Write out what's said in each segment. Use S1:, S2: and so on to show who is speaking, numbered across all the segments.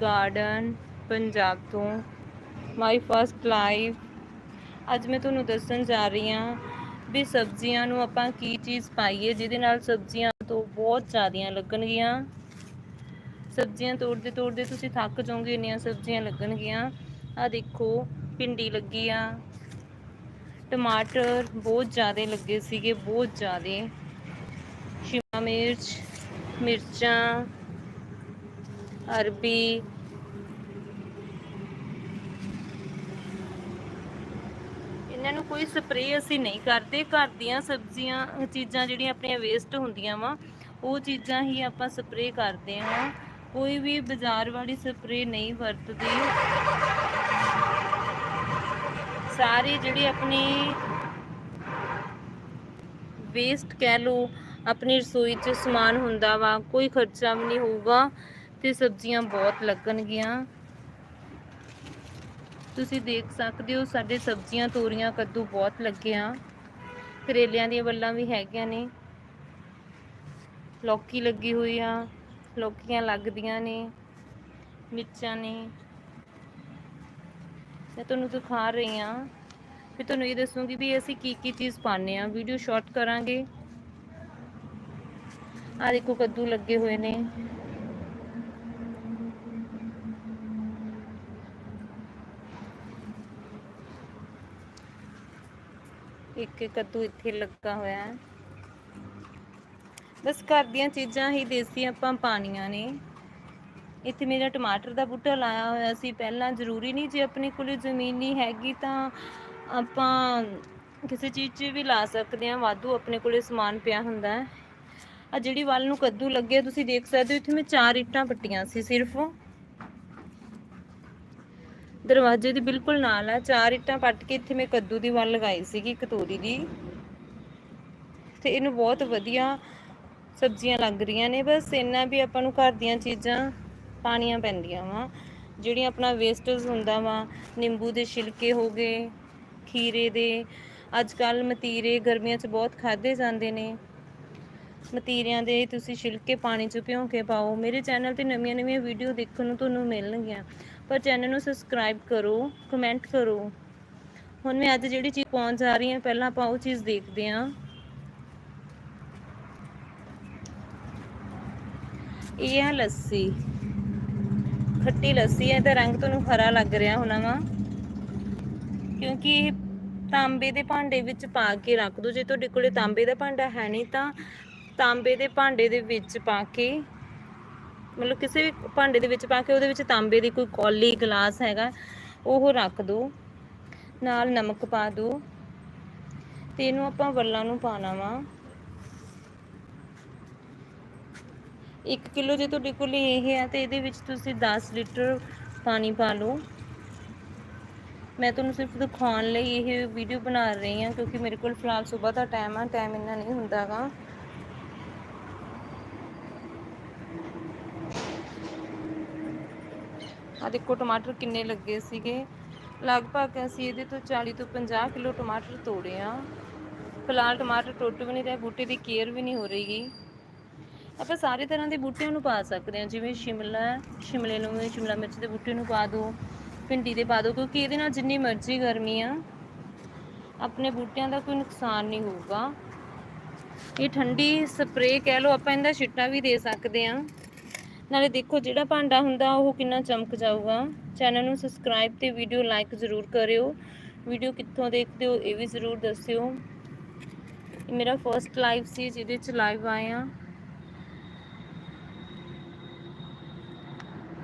S1: Garden Punjab ਤੋਂ। ਮਾਈ first life ਅੱਜ ਮੈਂ ਤੁਹਾਨੂੰ ਦੱਸਣ ਜਾ ਰਹੀ ਹਾਂ ਵੀ ਸਬਜ਼ੀਆਂ ਨੂੰ ਆਪਾਂ ਕੀ ਚੀਜ਼ ਪਾਈਏ, ਜਿਹਦੇ ਨਾਲ ਸਬਜ਼ੀਆਂ ਤੋਂ ਬਹੁਤ ਜ਼ਿਆਦੀਆਂ ਲੱਗਣਗੀਆਂ। ਸਬਜ਼ੀਆਂ ਤੋੜਦੇ ਤੋੜਦੇ ਤੁਸੀਂ ਥੱਕ ਜਾਓਗੇ, ਇੰਨੀਆਂ ਸਬਜ਼ੀਆਂ ਲੱਗਣਗੀਆਂ। ਆ ਦੇਖੋ, ਭਿੰਡੀ ਲੱਗੀ ਆ। ਟਮਾਟਰ ਬਹੁਤ ਜ਼ਿਆਦੇ ਲੱਗੇ ਸੀਗੇ, ਬਹੁਤ ਜ਼ਿਆਦੇ। ਸ਼ਿਮਲਾ ਮਿਰਚ, ਮਿਰਚਾਂ। ਅਰਬੀ। ਇਹਨਾਂ ਨੂੰ ਕੋਈ ਸਪਰੇਅ ਅਸੀਂ ਨਹੀਂ ਕਰਦੇ। ਘਰ ਦੀਆਂ ਸਬਜ਼ੀਆਂ, ਚੀਜ਼ਾਂ ਜਿਹੜੀਆਂ ਆਪਣੀਆਂ ਵੇਸਟ ਹੁੰਦੀਆਂ ਵਾ, ਉਹ ਚੀਜ਼ਾਂ ਹੀ ਆਪਾਂ ਸਪਰੇਅ ਕਰਦੇ ਹਾਂ। ਕੋਈ ਵੀ ਬਾਜ਼ਾਰ ਵਾਲੀ ਸਪਰੇਅ ਨਹੀਂ ਵਰਤਦੇ। ਸਾਰੀ ਜਿਹੜੀ ਆਪਣੀ ਵੇਸਟ ਕਹਿ ਲਓ, ਆਪਣੀ ਰਸੋਈ 'ਚ ਸਮਾਨ ਹੁੰਦਾ ਵਾ, ਕੋਈ ਖਰਚਾ ਵੀ ਨਹੀਂ ਹੋਊਗਾ। ਤੇ ਸਬਜ਼ੀਆਂ ਬਹੁਤ ਲੱਗਣਗੀਆਂ। ਤੁਸੀਂ ਦੇਖ ਸਕਦੇ ਹੋ, ਸਾਡੇ ਸਬਜ਼ੀਆਂ ਤੋਰੀਆਂ ਕੱਦੂ ਬਹੁਤ ਲੱਗੇ ਆ ਕਰੇਲਿਆਂ ਦੀਆਂ ਵੱਲਾਂ ਵੀ ਹੈਗੀਆਂ ਨੇ। ਲੌਕੀ ਲੱਗੀ ਹੋਈ ਆ, ਲੌਕੀਆਂ ਲੱਗਦੀਆਂ ਨੇ, ਮਿਰਚਾਂ ਨੇ। ਮੈਂ ਤੁਹਾਨੂੰ ਦਿਖਾ ਰਹੀ ਆ ਫਿਰ ਤੁਹਾਨੂੰ ਇਹ ਦੱਸੂਗੀ ਵੀ ਅਸੀਂ ਕੀ ਕੀ ਚੀਜ਼ ਪਾਣੇ ਆ ਵੀਡੀਓ ਸ਼ਾਰਟ ਕਰਾਂਗੇ। ਆ ਦੇਖੋ, ਕੱਦੂ ਲੱਗੇ ਹੋਏ ਨੇ। ਇੱਕ ਕੱਦੂ ਇੱਥੇ ਲੱਗਾ ਹੋਇਆ ਹੈ। ਬਸ ਘਰ ਦੀਆਂ ਚੀਜ਼ਾਂ ਹੀ ਦੇਸੀ ਆਪਾਂ ਪਾਣੀਆਂ ਨੇ। ਇੱਥੇ ਮੇਰਾ ਟਮਾਟਰ ਦਾ ਬੂਟਾ ਲਾਇਆ ਹੋਇਆ ਸੀ। ਪਹਿਲਾਂ ਜ਼ਰੂਰੀ ਨਹੀਂ ਜੇ ਆਪਣੇ ਕੋਲ ਜ਼ਮੀਨ ਨਹੀਂ ਹੈਗੀ ਤਾਂ ਆਪਾਂ ਕਿਸੇ ਚੀਜ਼ 'ਚ ਵੀ ਲਾ ਸਕਦੇ ਹਾਂ। ਵਾਧੂ ਆਪਣੇ ਕੋਲੇ ਸਮਾਨ ਪਿਆ ਹੁੰਦਾ ਹੈ। ਆ ਜਿਹੜੀ ਵੱਲ ਨੂੰ ਕੱਦੂ ਲੱਗਿਆ ਤੁਸੀਂ ਦੇਖ ਸਕਦੇ ਹੋ, ਇੱਥੇ ਮੈਂ ਚਾਰ ਇੱਟਾਂ ਪੱਟੀਆਂ ਸੀ ਸਿਰਫ। ਦਰਵਾਜ਼ੇ ਦੇ ਬਿਲਕੁਲ ਨਾਲ ਆ, ਚਾਰ ਇੱਟਾਂ ਪੱਟ ਕੇ ਇੱਥੇ ਮੈਂ ਕੱਦੂ ਦੀ ਵੱਲ ਲਗਾਈ ਸੀਗੀ, ਇੱਕ ਦੀ। ਤੇ ਇਹਨੂੰ ਬਹੁਤ ਵਧੀਆ ਸਬਜ਼ੀਆਂ ਲੱਗ ਰਹੀਆਂ ਨੇ, ਬਸ ਇੰਨਾ ਵੀ ਆਪਾਂ ਨੂੰ ਘਰ ਦੀਆਂ ਚੀਜ਼ਾਂ ਪਾਣੀਆਂ ਪੈਂਦੀਆਂ ਵਾ। ਜਿਹੜੀਆਂ ਆਪਣਾ ਵੇਸਟੇਜ ਹੁੰਦਾ ਵਾ, ਨਿੰਬੂ ਦੇ ਛਿਲਕੇ ਹੋ ਗਏ, ਖੀਰੇ ਦੇ। ਅੱਜ ਕੱਲ ਮਤੀਰੇ ਗਰਮੀਆਂ 'ਚ ਬਹੁਤ ਖਾਦੇ ਜਾਂਦੇ ਨੇ। ਮਤੀਰਿਆਂ ਦੇ ਤੁਸੀਂ ਛਿਲਕੇ ਪਾਣੀ 'ਚ ਭਿਉਂ ਕੇ ਪਾਓ। ਮੇਰੇ ਚੈਨਲ ਤੇ ਨਵੀਆਂ ਨਵੀਆਂ ਵੀਡੀਓ ਦੇਖਣ ਨੂੰ ਤੁਹਾਨੂੰ ਮਿਲਣਗੀਆਂ। ਪਰ ਚੈਨਲ ਨੂੰ ਸਬਸਕ੍ਰਾਈਬ ਕਰੋ ਕਮੈਂਟ ਕਰੋ। ਹੁਣ ਮੈਂ ਅੱਜ ਜਿਹੜੀ ਚੀਜ਼ ਪਾਉਣ ਜਾ ਰਹੀ ਹਾਂ, ਪਹਿਲਾਂ ਆਪਾਂ ਉਹ ਚੀਜ਼ ਦੇਖਦੇ ਹਾਂ। ਇਹ ਹੈ ਲੱਸੀ। ਖੱਟੀ ਲੱਸੀ ਹੈ ਤੇ ਰੰਗ ਤੁਹਾਨੂੰ ਹਰਾ ਲੱਗ ਰਿਹਾ ਹੋਣਾ ਵਾ। ਕਿਉਂਕਿ ਇਹ ਤਾਂਬੇ ਦੇ ਭਾਂਡੇ ਵਿੱਚ ਪਾ ਕੇ ਰੱਖ ਦੋ। ਜੇ ਤੁਹਾਡੇ ਕੋਲੇ ਤਾਂਬੇ ਦਾ ਭਾਂਡਾ ਹੈ ਨਹੀਂ ਤਾਂ ਤਾਂਬੇ ਦੇ ਭਾਂਡੇ ਦੇ ਵਿੱਚ ਪਾ ਕੇ ਮਤਲਬ ਕਿਸੇ ਵੀ ਭਾਂਡੇ ਦੇ ਵਿੱਚ ਪਾ ਕੇ ਉਹਦੇ ਵਿੱਚ ਤਾਂਬੇ ਦੀ ਕੋਈ ਕੌਲੀ ਗਲਾਸ ਹੈਗਾ, ਉਹ ਰੱਖ ਦੋ। ਨਾਲ ਨਮਕ ਪਾ ਦੋ। ਤੇ ਇਹਨੂੰ ਆਪਾਂ ਵੱਲਾਂ ਨੂੰ ਪਾਣਾ ਵਾ। 1 ਕਿਲੋ ਜੇ ਤੁਹਾਡੇ ਕੋਲ ਇਹ ਹੈ ਤੇ ਇਹਦੇ ਵਿੱਚ ਤੁਸੀਂ 10 ਲੀਟਰ ਪਾਣੀ ਪਾ ਲਓ। ਮੈਂ ਤੁਹਾਨੂੰ ਸਿਰਫ ਦਿਖਾਉਣ ਲਈ ਇਹ ਵੀਡੀਓ ਬਣਾ ਰਹੀ ਹਾਂ ਕਿਉਂਕਿ ਮੇਰੇ ਕੋਲ ਫਿਲਹਾਲ ਸਵੇਰ ਦਾ ਟਾਈਮ ਆ ਟਾਈਮ ਇੰਨਾ ਨਹੀਂ ਹੁੰਦਾਗਾ ਆ ਦੇਖੋ ਟਮਾਟਰ ਕਿੰਨੇ ਲੱਗੇ ਸੀਗੇ। ਲਗਭਗ ਅਸੀਂ ਇਹਦੇ ਤੋਂ 40 ਤੋਂ 50 ਕਿਲੋ ਟਮਾਟਰ ਤੋੜੇ ਆ। ਫਿਲਹਾਲ ਟਮਾਟਰ ਟੁੱਟ ਵੀ ਨਹੀਂ ਰਹੇ, ਬੂਟੇ ਦੀ ਕੇਅਰ ਵੀ ਨਹੀਂ ਹੋ ਰਹੀਗੀ ਆਪਾਂ ਸਾਰੇ ਤਰ੍ਹਾਂ ਦੇ ਬੂਟਿਆਂ ਨੂੰ ਪਾ ਸਕਦੇ ਹਾਂ, ਜਿਵੇਂ ਸ਼ਿਮਲਾ, ਸ਼ਿਮਲੇ ਨੂੰ ਵੀ, ਸ਼ਿਮਲਾ ਮਿਰਚ ਦੇ ਬੂਟੇ ਨੂੰ ਪਾ ਦਿਓ ਭਿੰਡੀ ਦੇ ਪਾ ਦਿਓ ਕਿਉਂਕਿ ਇਹਦੇ ਨਾਲ ਜਿੰਨੀ ਮਰਜ਼ੀ ਗਰਮੀ ਆ, ਆਪਣੇ ਬੂਟਿਆਂ ਦਾ ਕੋਈ ਨੁਕਸਾਨ ਨਹੀਂ ਹੋਊਗਾ। ਇਹ ਠੰਡੀ ਸਪਰੇਅ ਕਹਿ ਲਓ, ਆਪਾਂ ਇਹਦਾ ਛਿੱਟਾ ਵੀ ਦੇ ਸਕਦੇ ਹਾਂ। ਨਾਲੇ ਦੇਖੋ ਜਿਹੜਾ ਭਾਂਡਾ ਹੁੰਦਾ ਉਹ ਕਿੰਨਾ ਚਮਕ ਜਾਊਗਾ। ਚੈਨਲ ਨੂੰ ਸਬਸਕ੍ਰਾਈਬ ਤੇ ਵੀਡੀਓ ਲਾਈਕ ਜ਼ਰੂਰ ਕਰਿਓ। ਵੀਡੀਓ ਕਿੱਥੋਂ ਦੇਖਦੇ ਹੋ ਇਹ ਵੀ ਜ਼ਰੂਰ ਦੱਸਿਓ। ਇਹ ਮੇਰਾ ਫਰਸਟ ਲਾਈਵ ਸੀ ਜਿਹਦੇ ਚ ਲਾਈਵ ਆਏ ਆ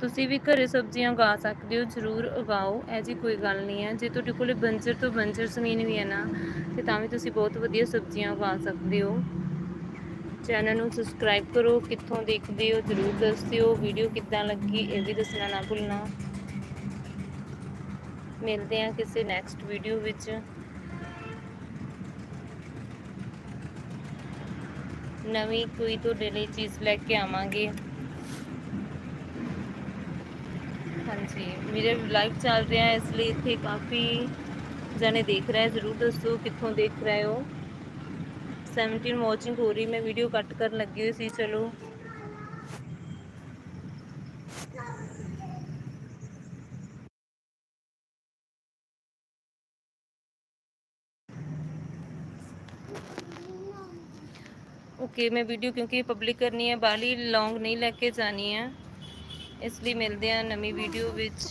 S1: ਤੁਸੀਂ ਵੀ ਘਰੇ ਸਬਜ਼ੀਆਂ ਉਗਾ ਸਕਦੇ ਹੋ, ਜ਼ਰੂਰ ਉਗਾਓ। ਇਹ ਜੀ ਕੋਈ ਗੱਲ ਨਹੀਂ ਹੈ। ਜੇ ਤੁਹਾਡੇ ਕੋਲੇ ਬੰਜਰ ਤੋਂ ਬੰਜਰ ਜ਼ਮੀਨ ਵੀ ਹੈ ਨਾ, ਤੇ ਤਾਂ ਵੀ ਤੁਸੀਂ ਬਹੁਤ ਵਧੀਆ ਸਬਜ਼ੀਆਂ ਉਗਾ ਸਕਦੇ ਹੋ। ਚੈਨਲ ਨੂੰ ਸਬਸਕ੍ਰਾਈਬ ਕਰੋ, ਕਿੱਥੋਂ ਦੇਖਦੇ ਹੋ ਜ਼ਰੂਰ ਦੱਸਿਓ। ਵੀਡੀਓ ਕਿੱਦਾਂ ਲੱਗੀ ਇਹ ਵੀ ਦੱਸਣਾ ਨਾ ਭੁੱਲਣਾ। ਮਿਲਦੇ ਹਾਂ ਕਿਸੇ ਨੈਕਸਟ ਵੀਡੀਓ ਵਿੱਚ। ਨਵੀਂ ਕੋਈ ਤੁਹਾਡੇ ਲਈ ਚੀਜ਼ ਲੈ ਕੇ ਆਵਾਂਗੇ। ਹਾਂਜੀ, ਮੇਰੇ ਲਾਈਵ ਚੱਲ ਰਿਹਾ ਇਸ ਲਈ ਇੱਥੇ ਕਾਫੀ ਜਣੇ ਦੇਖ ਰਹੇ ਜ਼ਰੂਰ ਦੱਸੋ ਕਿੱਥੋਂ ਦੇਖ ਰਹੇ ਹੋ। सेवनटीन वॉचिंग हो रही, मैं वीडियो कट कर लगी हुई सी चलो। ओके मैं वीडियो क्योंकि पब्लिक करनी है, बाली लॉन्ग नहीं लेके जानी है, इसलिए मिलते हैं नवी वीडियो ਵਿੱਚ